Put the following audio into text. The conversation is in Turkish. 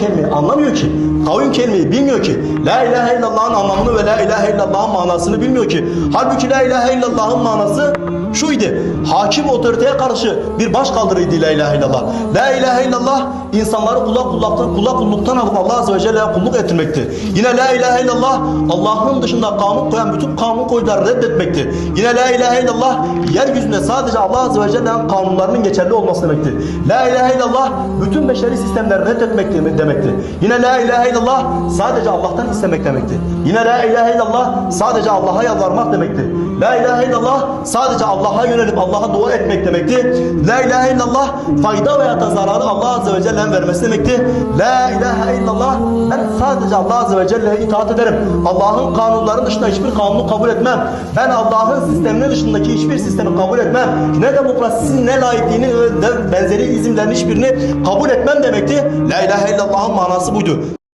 kelimeyi anlamıyor ki. Kavim kelimeyi bilmiyor ki. La ilahe illallah'ın anlamını ve la ilahe illallah'ın manasını bilmiyor ki. Halbuki la ilahe illallah'ın manası şuydu. Hakim otoriteye karşı bir baş kaldırıydı la ilahe illallah. La ilahe illallah insanları kula kulluktan, kula kulluktan alıp Allah azze ve celle'ye kulluk ettirmekti. Yine la ilahe illallah Allah'ın dışında kanun koyan bütün kanun koyuları reddetmekti. Yine la ilahe illallah yeryüzünde sadece Allah azze ve celle'nin kanunlarının geçerli olması demekti. La ilahe illallah bütün beşeri sistemleri reddetmekti demekti. Yine la ilahe illallah sadece Allah'tan istemek demekti. Yine la ilahe illallah sadece Allah'a yalvarmak demekti. La ilahe illallah sadece Allah'a yönelip Allah'a dua etmek demekti. La ilahe illallah fayda veya da zararı Allah azze ve celle'nin vermesi demekti. La ilahe illallah sadece Allah azze ve celle'ye itaat ederim. Allah'ın kanunları dışında hiçbir kanunu kabul etmem. Ben Allah'ın sisteminin dışındaki hiçbir sistemi kabul etmem. Ne demokrasisinin ne ne benzeri izimlerin hiçbirini kabul etmem demekti. La ilahe illallah'ın manası buydu.